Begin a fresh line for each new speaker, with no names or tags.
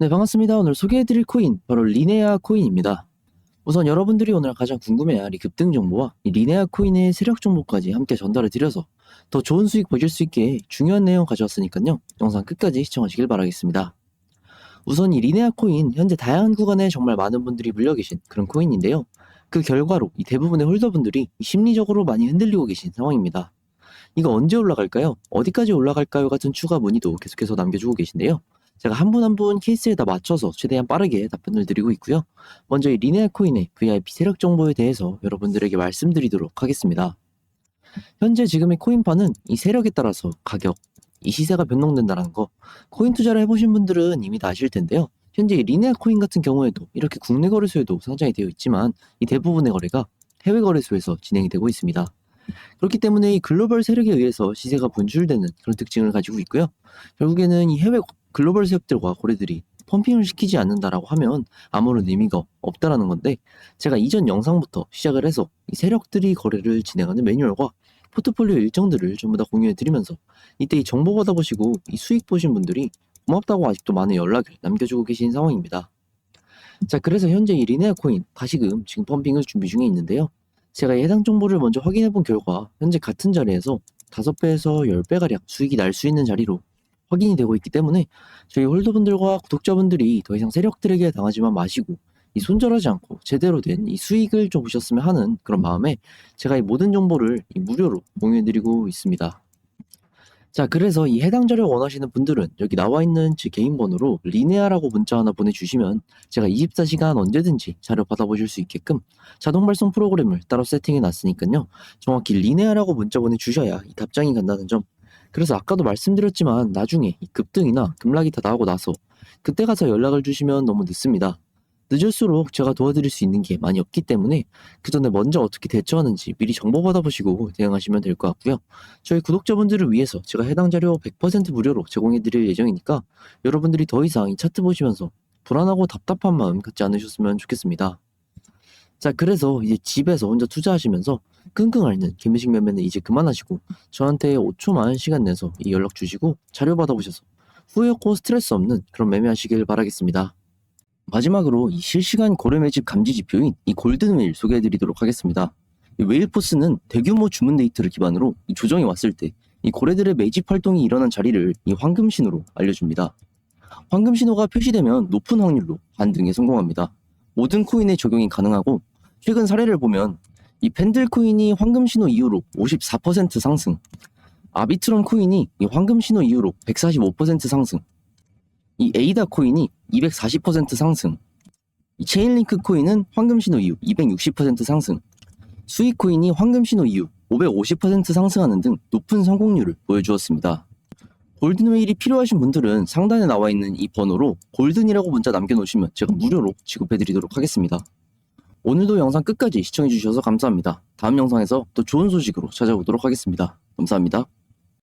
네, 반갑습니다. 오늘 소개해드릴 코인, 바로 리네아 코인입니다. 우선 여러분들이 오늘 가장 궁금해할 이 급등 정보와 이 리네아 코인의 세력 정보까지 함께 전달해 드려서 더 좋은 수익 보실 수 있게 중요한 내용 가져왔으니까요. 영상 끝까지 시청하시길 바라겠습니다. 우선 이 리네아 코인, 현재 다양한 구간에 정말 많은 분들이 물려 계신 그런 코인인데요. 그 결과로 이 대부분의 홀더분들이 심리적으로 많이 흔들리고 계신 상황입니다. 이거 언제 올라갈까요? 어디까지 올라갈까요? 같은 추가 문의도 계속해서 남겨주고 계신데요. 제가 한분 한 분 케이스에 다 맞춰서 최대한 빠르게 답변을 드리고 있고요. 먼저 이 리네아 코인의 VIP 세력 정보에 대해서 여러분들에게 말씀드리도록 하겠습니다. 현재 지금의 코인파는 이 세력에 따라서 가격, 이 시세가 변동된다는 거, 코인 투자를 해보신 분들은 이미 다 아실 텐데요. 현재 이 리네아 코인 같은 경우에도 이렇게 국내 거래소에도 상장이 되어 있지만 이 대부분의 거래가 해외 거래소에서 진행이 되고 있습니다. 그렇기 때문에 이 글로벌 세력에 의해서 시세가 분출되는 그런 특징을 가지고 있고요. 결국에는 이 해외 글로벌 세력들과 거래들이 펌핑을 시키지 않는다라고 하면 아무런 의미가 없다라는 건데 제가 이전 영상부터 시작을 해서 이 세력들이 거래를 진행하는 매뉴얼과 포트폴리오 일정들을 전부 다 공유해 드리면서 이때 이 정보 받아보시고 이 수익 보신 분들이 고맙다고 아직도 많은 연락을 남겨주고 계신 상황입니다. 자 그래서 현재 이 리네아 코인 다시금 지금 펌핑을 준비 중에 있는데요. 제가 이 해당 정보를 먼저 확인해 본 결과 현재 같은 자리에서 5배에서 10배가량 수익이 날 수 있는 자리로 확인이 되고 있기 때문에 저희 홀더분들과 구독자분들이 더 이상 세력들에게 당하지만 마시고 이 손절하지 않고 제대로 된 이 수익을 좀 보셨으면 하는 그런 마음에 제가 이 모든 정보를 이 무료로 공유해드리고 있습니다. 자, 그래서 이 해당 자료 원하시는 분들은 여기 나와 있는 제 개인 번호로 리네아라고 문자 하나 보내주시면 제가 24시간 언제든지 자료 받아보실 수 있게끔 자동 발송 프로그램을 따로 세팅해 놨으니까요. 정확히 리네아라고 문자 보내주셔야 이 답장이 간다는 점. 그래서 아까도 말씀드렸지만 나중에 이 급등이나 급락이 다 나오고 나서 그때 가서 연락을 주시면 너무 늦습니다. 늦을수록 제가 도와드릴 수 있는 게 많이 없기 때문에 그 전에 먼저 어떻게 대처하는지 미리 정보 받아보시고 대응하시면 될 것 같고요. 저희 구독자분들을 위해서 제가 해당 자료 100% 무료로 제공해 드릴 예정이니까 여러분들이 더 이상 이 차트 보시면서 불안하고 답답한 마음 갖지 않으셨으면 좋겠습니다. 자, 그래서 이제 집에서 혼자 투자하시면서 끙끙 앓는 개미식 매매는 이제 그만하시고 저한테 5초만 시간 내서 이 연락 주시고 자료 받아보셔서 후회 없고 스트레스 없는 그런 매매하시길 바라겠습니다. 마지막으로 이 실시간 거래 매집 감지 지표인 이 골든웨일 소개해 드리도록 하겠습니다. 이 웨일포스는 대규모 주문 데이터를 기반으로 이 조정이 왔을 때이 거래들의 매집 활동이 일어난 자리를 이 황금 신호로 알려줍니다. 황금 신호가 표시되면 높은 확률로 반등에 성공합니다. 모든 코인에 적용이 가능하고 최근 사례를 보면 이 펜들 코인이 황금 신호 이후로 54% 상승, 아비트론 코인이 이 황금 신호 이후로 145% 상승, 이 에이다 코인이 240% 상승, 이 체인링크 코인은 황금 신호 이후 260% 상승, 수익 코인이 황금 신호 이후 550% 상승하는 등 높은 성공률을 보여주었습니다. 골든웨일이 필요하신 분들은 상단에 나와 있는 이 번호로 골든이라고 문자 남겨놓으시면 제가 무료로 지급해드리도록 하겠습니다. 오늘도 영상 끝까지 시청해주셔서 감사합니다. 다음 영상에서 또 좋은 소식으로 찾아오도록 하겠습니다. 감사합니다.